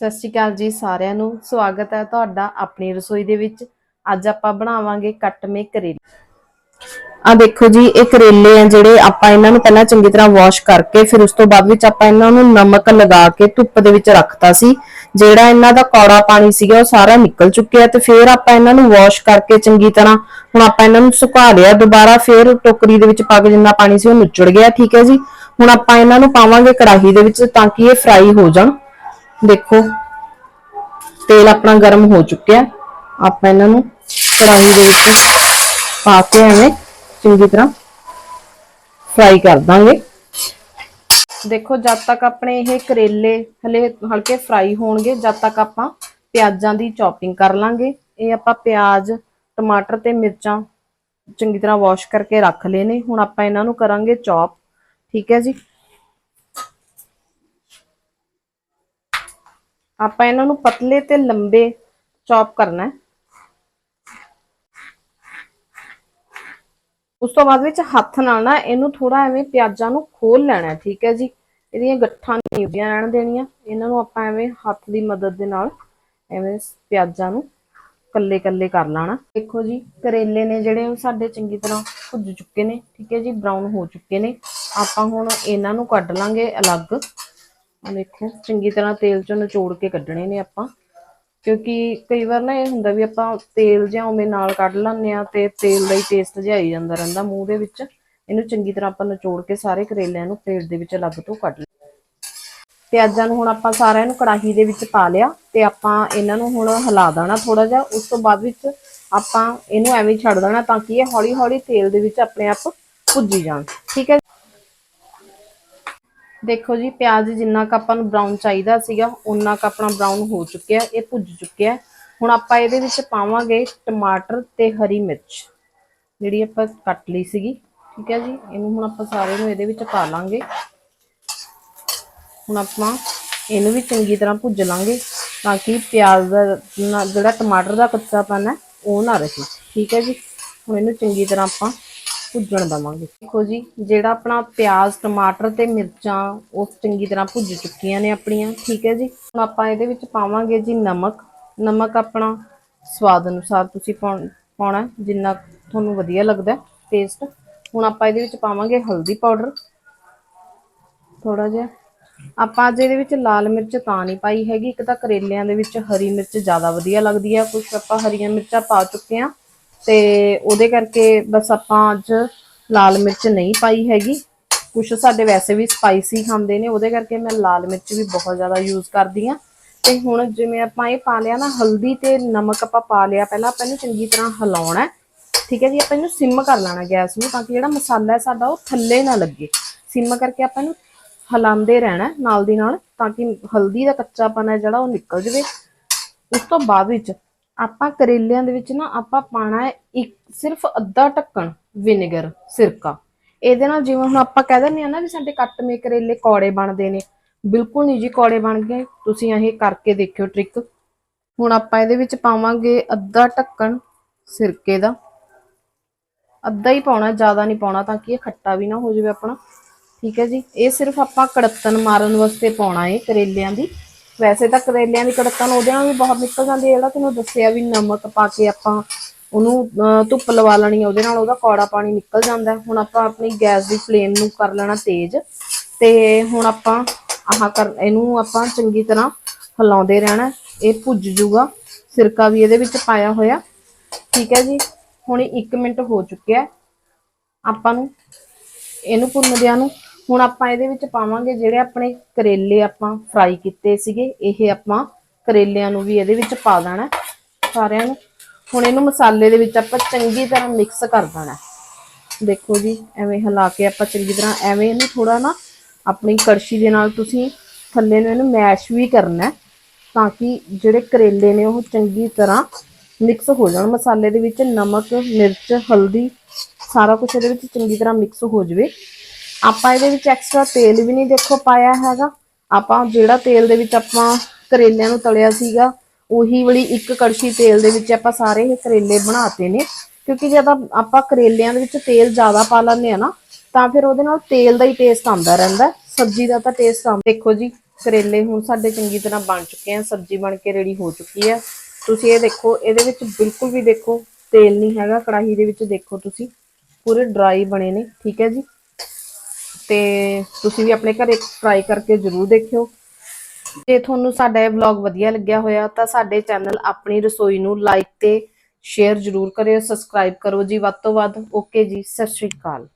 ਸਤਿ ਸ਼੍ਰੀ ਅਕਾਲ ਜੀ ਸਾਰਿਆਂ ਨੂੰ। ਸਵਾਗਤ ਹੈ ਤੁਹਾਡਾ ਆਪਣੀ ਰਸੋਈ ਦੇ ਵਿੱਚ। ਅੱਜ ਆਪਾਂ ਬਣਾਵਾਂਗੇ ਕੱਟਵੇਂ ਕਰੇਲੇ। ਆ ਦੇਖੋ ਜੀ, ਇਹ ਕਰੇਲੇ ਆ ਜਿਹੜੇ ਆਪਾਂ ਇਹਨਾਂ ਨੂੰ ਪਹਿਲਾਂ ਚੰਗੀ ਤਰ੍ਹਾਂ ਵਾਸ਼ ਕਰਕੇ, ਫਿਰ ਉਸ ਤੋਂ ਬਾਅਦ ਵਿੱਚ ਆਪਾਂ ਇਹਨਾਂ ਨੂੰ ਨਮਕ ਲਗਾ ਕੇ ਧੁੱਪ ਦੇ ਵਿੱਚ ਰੱਖਤਾ ਸੀ। ਜਿਹੜਾ ਇਹਨਾਂ ਦਾ ਕੌੜਾ ਪਾਣੀ ਸੀਗਾ, ਉਹ ਸਾਰਾ ਨਿਕਲ ਚੁੱਕਿਆ ਤੇ ਫਿਰ ਆਪਾਂ ਇਹਨਾਂ ਨੂੰ ਵਾਸ਼ ਕਰਕੇ ਚੰਗੀ ਤਰ੍ਹਾਂ ਹੁਣ ਆਪਾਂ ਇਹਨਾਂ ਨੂੰ ਸੁਕਾ ਲਿਆ। ਦੁਬਾਰਾ ਫਿਰ ਟੋਕਰੀ ਦੇ ਵਿੱਚ ਪਾ ਕੇ ਜਿੰਨਾ ਪਾਣੀ ਸੀ ਉਹ ਨੁੱਚੜ ਗਿਆ, ਠੀਕ ਹੈ ਜੀ। ਹੁਣ ਆਪਾਂ ਇਹਨਾਂ ਨੂੰ ਪਾਵਾਂਗੇ ਕੜਾਹੀ ਦੇ ਵਿੱਚ ਤਾਂ ਕਿ ਇਹ ਫਰਾਈ ਹੋ ਜਾਣ। ਦੇਖੋ। ਤੇਲ ਆਪਣਾ ਗਰਮ ਹੋ ਚੁੱਕਿਆ। ਆਪਾਂ ਇਹਨਾਂ ਨੂੰ ਕੜਾਹੀ ਦੇ ਵਿੱਚ ਪਾ ਕੇ ਐਵੇਂ ਚੰਗੀ ਤਰ੍ਹਾਂ ਫਰਾਈ ਕਰ ਦਾਂਗੇ। ਦੇਖੋ, ਜਦ ਤੱਕ ਆਪਣੇ ਇਹ ਕਰੇਲੇ ਹਲੇ ਹਲਕੇ ਫਰਾਈ ਹੋਣਗੇ, ਜਦ ਤੱਕ ਆਪਾਂ ਪਿਆਜ਼ਾਂ ਦੀ ਚੌਪਿੰਗ ਕਰ ਲਾਂਗੇ, ਇਹ ਆਪਾਂ ਪਿਆਜ਼, ਟਮਾਟਰ ਤੇ ਮਿਰਚਾਂ ਚੰਗੀ ਤਰ੍ਹਾਂ ਵਾਸ਼ ਕਰਕੇ ਰੱਖ ਲਏ ਨੇ। ਹੁਣ ਆਪਾਂ ਇਹਨਾਂ ਨੂੰ ਕਰਾਂਗੇ ਚੌਪ ਠੀਕ ਹੈ ਜੀ? ਆਪਾਂ ਇਹਨਾਂ ਨੂੰ ਪਤਲੇ ਤੇ ਲੰਬੇ ਚੌਪ ਕਰਨਾ ਹੈ। ਉਸ ਤੋਂ ਬਾਅਦ ਵਿੱਚ ਹੱਥ ਨਾਲ ਨਾ ਇਹਨੂੰ ਥੋੜਾ ਐਵੇਂ ਪਿਆਜ਼ਾਂ ਨੂੰ ਖੋਲ ਲੈਣਾ ਠੀਕ ਹੈ ਜੀ। ਇਹਦੀਆਂ ਗੱਠਾਂ ਨਹੀਂ ਉੱਡੀਆਂ ਰਹਿਣ ਦੇਣੀਆਂ। ਇਹਨਾਂ ਨੂੰ ਆਪਾਂ ਐਵੇਂ ਹੱਥ ਦੀ ਮਦਦ ਦੇ ਨਾਲ ਐਵੇਂ ਪਿਆਜ਼ਾਂ ਨੂੰ ਕੱਲੇ ਕੱਲੇ ਕਰ ਲੈਣਾ। ਦੇਖੋ ਜੀ, ਕਰੇਲੇ ਨੇ ਜਿਹੜੇ ਉਹ ਸਾਡੇ ਚੰਗੀ ਤਰ੍ਹਾਂ ਭੁੱਜ ਚੁੱਕੇ ਨੇ, ਠੀਕ ਹੈ ਜੀ ਬਰਾਊਨ ਹੋ ਚੁੱਕੇ ਨੇ। ਆਪਾਂ ਹੁਣ ਇਹਨਾਂ ਨੂੰ ਕੱਢ ਲਾਂਗੇ ਅਲੱਗ। ਦੇਖੋ, ਚੰਗੀ ਤਰ੍ਹਾਂ ਤੇਲ ਚੋਂ ਨਿਚੋੜ ਕੇ ਕੱਢਣੇ ਨੇ ਆਪਾਂ। ਕਿਉਂਕਿ ਕਈ ਵਾਰ ਨਾ ਇਹ ਹੁੰਦਾ ਵੀ ਆਪਾਂ ਤੇਲ ਜਿਹਾ ਉਵੇਂ ਨਾਲ ਕੱਢ ਲੈਂਦੇ ਆ ਤੇ ਤੇਲ ਦਾ ਹੀ ਟੇਸਟ ਜਿਹਾ ਆਈ ਜਾਂਦਾ ਰਹਿੰਦਾ ਮੂੰਹ ਦੇ ਵਿੱਚ। ਇਹਨੂੰ ਚੰਗੀ ਤਰ੍ਹਾਂ ਆਪਾਂ ਨਿਚੋੜ ਕੇ ਸਾਰੇ ਕਰੇਲਿਆਂ ਨੂੰ ਪਲੇਟ ਦੇ ਵਿੱਚ ਅਲੱਗ ਤੋਂ ਕੱਢ ਲਿਆ। ਪਿਆਜ਼ਾਂ ਨੂੰ ਹੁਣ ਆਪਾਂ ਸਾਰਿਆਂ ਨੂੰ ਕੜਾਹੀ ਦੇ ਵਿੱਚ ਪਾ ਲਿਆ ਤੇ ਆਪਾਂ ਇਹਨਾਂ ਨੂੰ ਹੁਣ ਹਿਲਾ ਦੇਣਾ ਥੋੜਾ ਜਿਹਾ। ਉਸ ਤੋਂ ਬਾਅਦ ਵਿੱਚ ਆਪਾਂ ਇਹਨੂੰ ਐਵੇਂ ਛੱਡ ਦੇਣਾ ਤਾਂ ਕਿ ਇਹ ਹੌਲੀ ਹੌਲੀ ਤੇਲ ਦੇ ਵਿੱਚ ਆਪਣੇ ਆਪ ਭੁੱਜੀ ਜਾਣ। ਠੀਕ ਹੈ ਦੇਖੋ ਜੀ, ਪਿਆਜ਼ ਜਿੰਨਾ ਕ ਆਪਾਂ ਨੂੰ ਬਰਾਊਨ ਚਾਹੀਦਾ ਸੀਗਾ ਉਨਾ ਕ ਆਪਣਾ ਬਰਾਊਨ ਹੋ ਚੁੱਕਿਆ, ਇਹ ਭੁੱਜ ਚੁੱਕਿਆ। ਹੁਣ ਆਪਾਂ ਇਹਦੇ ਵਿੱਚ ਪਾਵਾਂਗੇ ਟਮਾਟਰ ਤੇ ਹਰੀ ਮਿਰਚ, ਜਿਹੜੀ ਆਪਾਂ ਕੱਟ ਲਈ ਸੀਗੀ। ਠੀਕ ਹੈ ਜੀ, ਇਹਨੂੰ ਹੁਣ ਆਪਾਂ ਸਾਰੇ ਨੂੰ ਇਹਦੇ ਵਿੱਚ ਪਾ ਲਾਂਗੇ। ਹੁਣ ਆਪਾਂ ਇਹਨੂੰ ਵੀ ਚੰਗੀ ਤਰ੍ਹਾਂ ਭੁੱਜ ਲਾਂਗੇ, ਤਾਂ ਕਿ ਪਿਆਜ਼ ਦਾ ਜਿਹੜਾ ਟਮਾਟਰ ਦਾ ਕੱਚਾਪਨ ਹੈ, ਉਹ ਨਾ ਰਹੇ। ਠੀਕ ਹੈ ਜੀ, ਹੁਣ ਇਹਨੂੰ ਚੰਗੀ ਤਰ੍ਹਾਂ ਆਪਾਂ ਭੁੱਜਣ ਦਵਾਂਗੇ। ਦੇਖੋ ਜੀ, ਜਿਹੜਾ ਆਪਣਾ ਪਿਆਜ਼, ਟਮਾਟਰ ਤੇ ਮਿਰਚਾਂ ਉਹ ਚੰਗੀ ਤਰ੍ਹਾਂ ਭੁੱਜ ਚੁੱਕੀਆਂ ਨੇ ਆਪਣੀਆਂ, ਠੀਕ ਹੈ ਜੀ? ਹੁਣ ਆਪਾਂ ਇਹਦੇ ਵਿੱਚ ਪਾਵਾਂਗੇ ਜੀ ਨਮਕ। ਨਮਕ ਆਪਣਾ ਸਵਾਦ ਅਨੁਸਾਰ ਤੁਸੀਂ ਪਾਉਣਾ ਜਿੰਨਾ ਤੁਹਾਨੂੰ ਵਧੀਆ ਲੱਗਦਾ ਟੇਸਟ ਹੁਣ ਆਪਾਂ ਇਹਦੇ ਵਿੱਚ ਪਾਵਾਂਗੇ ਹਲਦੀ ਪਾਊਡਰ। ਥੋੜਾ ਜਿਹਾ। ਆਪਾਂ ਅੱਜ ਇਹਦੇ ਵਿੱਚ ਲਾਲ ਮਿਰਚ ਤਾਂ ਨਹੀਂ ਪਾਈ ਹੈਗੀ, ਇੱਕ ਤਾਂ ਕਰੇਲਿਆਂ ਦੇ ਵਿੱਚ ਹਰੀ ਮਿਰਚ ਜ਼ਿਆਦਾ ਵਧੀਆ ਲੱਗਦੀ ਹੈ ਕੁਝ ਆਪਾਂ ਹਰੀਆਂ ਮਿਰਚਾਂ ਪਾ ਚੁੱਕੇ ਆ ਤੇ ਉਹਦੇ ਕਰਕੇ ਬਸ ਆਪਾਂ ਅੱਜ ਲਾਲ ਮਿਰਚ ਨਹੀਂ ਪਾਈ ਹੈਗੀ। ਕੁਝ ਸਾਡੇ ਵੈਸੇ ਵੀ ਸਪਾਈਸੀ ਖਾਂਦੇ ਨੇ, ਉਹਦੇ ਕਰਕੇ ਮੈਂ ਲਾਲ ਮਿਰਚ ਵੀ ਬਹੁਤ ਜ਼ਿਆਦਾ ਯੂਜ਼ ਕਰਦੀ ਆ ਤੇ ਹੁਣ ਜਿਵੇਂ ਆਪਾਂ ਇਹ ਪਾ ਲਿਆ ਨਾ, ਹਲਦੀ ਤੇ ਨਮਕ ਆਪਾਂ ਪਾ ਲਿਆ, ਪਹਿਲਾਂ ਆਪਾਂ ਇਹਨੂੰ ਚੰਗੀ ਤਰ੍ਹਾਂ ਹਿਲਾਉਣਾ ਠੀਕ ਹੈ ਜੀ, ਆਪਾਂ ਇਹਨੂੰ ਸਿਮ ਕਰ ਲੈਣਾ ਗੈਸ ਨੂੰ ਤਾਂ ਕਿ ਜਿਹੜਾ ਮਸਾਲਾ ਹੈ ਸਾਡਾ ਉਹ ਥੱਲੇ ਨਾ ਲੱਗੇ। ਸਿਮ ਕਰਕੇ ਆਪਾਂ ਇਹਨੂੰ ਹਿਲਾਉਂਦੇ ਰਹਿਣਾ ਨਾਲ ਦੀ ਨਾਲ, ਤਾਂ ਕਿ ਹਲਦੀ ਦਾ ਕੱਚਾਪਨ ਹੈ ਜਿਹੜਾ ਉਹ ਨਿਕਲ ਜਵੇ। ਉਸ ਤੋਂ ਬਾਅਦ ਵਿੱਚ ਆਪਾਂ ਕਰੇਲਿਆਂ ਦੇ ਵਿੱਚ ਨਾ ਆਪਾਂ ਪਾਣਾ ਹੈ ਇੱਕ, ਸਿਰਫ ਅੱਧਾ ਢੱਕਣ ਵਿਨੇਗਰ, ਸਿਰਕਾ। ਇਹਦੇ ਨਾਲ ਜਿਵੇਂ ਹੁਣ ਆਪਾਂ ਕਹਿ ਦਿੰਦੇ ਆ ਨਾ ਵੀ ਸਾਡੇ ਕੱਟਵੇਂ ਕਰੇਲੇ ਕੌੜੇ ਬਣਦੇ ਨੇ। ਬਿਲਕੁਲ ਨਹੀਂ ਜੀ ਕੌੜੇ ਬਣ ਗਏ। ਤੁਸੀਂ ਇਹ ਕਰਕੇ ਦੇਖਿਓ ਟ੍ਰਿਕ ਹੁਣ ਆਪਾਂ ਇਹਦੇ ਵਿੱਚ ਪਾਵਾਂਗੇ ਅੱਧਾ ਢੱਕਣ ਸਿਰਕੇ ਦਾ। ਅੱਧਾ ਹੀ ਪਾਉਣਾ, ਜ਼ਿਆਦਾ ਨਹੀਂ ਪਾਉਣਾ ਤਾਂ ਕਿ ਇਹ ਖੱਟਾ ਵੀ ਨਾ ਹੋ ਜਾਵੇ ਆਪਣਾ। ਠੀਕ ਹੈ ਜੀ। ਇਹ ਸਿਰਫ ਆਪਾਂ ਕੜਤਨ ਮਾਰਨ ਵਾਸਤੇ ਪਾਉਣਾ ਹੈ ਕਰੇਲਿਆਂ ਦੀ। ਵੈਸੇ ਤਾਂ ਕਰੇਲਿਆਂ ਦੀ ਕੜਤਨ ਉਹਦੇ ਨਾਲ ਵੀ ਬਹੁਤ ਨਿਕਲ ਜਾਂਦੀ ਹੈ। ਜਿਹੜਾ ਤੈਨੂੰ ਦੱਸਿਆ ਵੀ ਨਮਕ ਪਾ ਕੇ ਆਪਾਂ ਉਹਨੂੰ ਧੁੱਪ ਲਵਾ ਲੈਣੀ ਹੈ, ਉਹਦੇ ਨਾਲ ਉਹਦਾ ਕੌੜਾ ਪਾਣੀ ਨਿਕਲ ਜਾਂਦਾ ਹੁਣ ਆਪਾਂ ਆਪਣੀ ਗੈਸ ਦੀ ਫਲੇਮ ਨੂੰ ਕਰ ਲੈਣਾ ਤੇਜ਼ ਤੇ ਹੁਣ ਆਪਾਂ ਆਹ ਕਰ, ਇਹਨੂੰ ਆਪਾਂ ਚੰਗੀ ਤਰ੍ਹਾਂ ਹਿਲਾਉਂਦੇ ਰਹਿਣਾ ਇਹ ਭੁੱਜ ਜੂਗਾ ਸਿਰਕਾ ਵੀ ਇਹਦੇ ਵਿੱਚ ਪਾਇਆ ਹੋਇਆ। ਠੀਕ ਹੈ ਜੀ। ਹੁਣ 1 ਮਿੰਟ ਹੋ ਚੁੱਕਿਆ ਆਪਾਂ ਨੂੰ ਇਹਨੂੰ ਭੁੰਨਦਿਆਂ ਨੂੰ ਹੁਣ ਆਪਾਂ ਇਹਦੇ ਵਿੱਚ ਪਾਵਾਂਗੇ ਜਿਹੜੇ ਆਪਣੇ ਕਰੇਲੇ ਆਪਾਂ ਫਰਾਈ ਕੀਤੇ ਸੀਗੇ, ਇਹ ਆਪਾਂ ਕਰੇਲਿਆਂ ਨੂੰ ਵੀ ਇਹਦੇ ਵਿੱਚ ਪਾ ਦੇਣਾ ਸਾਰਿਆਂ ਨੂੰ। ਹੁਣ ਇਹਨੂੰ ਮਸਾਲੇ ਦੇ ਵਿੱਚ ਆਪਾਂ ਚੰਗੀ ਤਰ੍ਹਾਂ ਮਿਕਸ ਕਰ ਦੇਣਾ ਦੇਖੋ ਜੀ, ਐਵੇਂ ਹਿਲਾ ਕੇ ਆਪਾਂ ਚੰਗੀ ਤਰ੍ਹਾਂ ਐਵੇਂ ਇਹਨੂੰ ਥੋੜਾ ਨਾ ਆਪਣੀ ਕੜਛੀ ਦੇ ਨਾਲ ਤੁਸੀਂ ਥੱਲੇ ਨੂੰ ਇਹਨੂੰ ਮੈਸ਼ ਵੀ ਕਰਨਾ ਤਾਂ ਕਿ ਜਿਹੜੇ ਕਰੇਲੇ ਨੇ ਉਹ ਚੰਗੀ ਤਰ੍ਹਾਂ ਮਿਕਸ ਹੋ ਜਾਣ। ਮਸਾਲੇ ਦੇ ਵਿੱਚ ਨਮਕ, ਮਿਰਚ, ਹਲਦੀ ਸਾਰਾ ਕੁਝ ਇਹਦੇ ਵਿੱਚ ਚੰਗੀ ਤਰ੍ਹਾਂ ਮਿਕਸ ਹੋ ਜਾਵੇ। ਆਪਾਂ ਇਹਦੇ ਵਿੱਚ ਐਕਸਟਰਾ ਤੇਲ ਵੀ ਨਹੀਂ ਦੇਖੋ ਪਾਇਆ ਹੈਗਾ। ਆਪਾਂ ਜਿਹੜਾ ਤੇਲ ਦੇ ਵਿੱਚ ਆਪਾਂ ਕਰੇਲਿਆਂ ਨੂੰ ਤਲਿਆ ਸੀਗਾ, ਉਹੀ ਵਾਲੀ ਇੱਕ ਕੜਛੀ ਤੇਲ ਦੇ ਵਿੱਚ ਆਪਾਂ ਸਾਰੇ ਇਹ ਕਰੇਲੇ ਬਣਾਤੇ ਨੇ। ਕਿਉਂਕਿ ਜਦ ਆਪਾਂ ਕਰੇਲਿਆਂ ਦੇ ਵਿੱਚ ਤੇਲ ਜ਼ਿਆਦਾ ਪਾ ਲੈਂਦੇ ਆ ਨਾ, ਤਾਂ ਫਿਰ ਉਹਦੇ ਨਾਲ ਤੇਲ ਦਾ ਹੀ ਟੇਸਟ ਆਉਂਦਾ ਰਹਿੰਦਾ। ਸਬਜ਼ੀ ਦਾ ਤਾਂ ਟੇਸਟ ਆਉਂਦਾ। ਦੇਖੋ ਜੀ, ਕਰੇਲੇ ਹੁਣ ਸਾਡੇ ਚੰਗੀ ਤਰ੍ਹਾਂ ਬਣ ਚੁੱਕੇ ਆ, ਸਬਜ਼ੀ ਬਣ ਕੇ ਰੈਡੀ ਹੋ ਚੁੱਕੀ ਹੈ ਤੁਸੀਂ ਇਹ ਦੇਖੋ, ਇਹਦੇ ਵਿੱਚ ਬਿਲਕੁਲ ਵੀ ਦੇਖੋ ਤੇਲ ਨਹੀਂ ਹੈਗਾ, ਕੜਾਹੀ ਦੇ ਵਿੱਚ ਦੇਖੋ ਤੁਸੀਂ। ਪੂਰੇ ਡਰਾਈ ਬਣੇ ਨੇ, ਠੀਕ ਹੈ ਜੀ? ਤੇ ਤੁਸੀਂ ਵੀ ਆਪਣੇ ਘਰੇ ਟਰਾਈ ਕਰਕੇ ਜ਼ਰੂਰ ਦੇਖਿਓ। ਜੇ ਤੁਹਾਨੂੰ ਸਾਡਾ ਇਹ ਵਲੌਗ ਵਧੀਆ ਲੱਗਿਆ ਹੋਇਆ ਤਾਂ ਸਾਡੇ ਚੈਨਲ ਆਪਣੀ ਰਸੋਈ ਨੂੰ ਲਾਈਕ ਤੇ ਸ਼ੇਅਰ ਜ਼ਰੂਰ ਕਰਿਓ ਸਬਸਕ੍ਰਾਈਬ ਕਰੋ ਜੀ। ਵੱਧ ਤੋਂ ਵੱਧ ਓਕੇ ਜੀ, ਸਤਿ ਸ਼੍ਰੀ ਅਕਾਲ।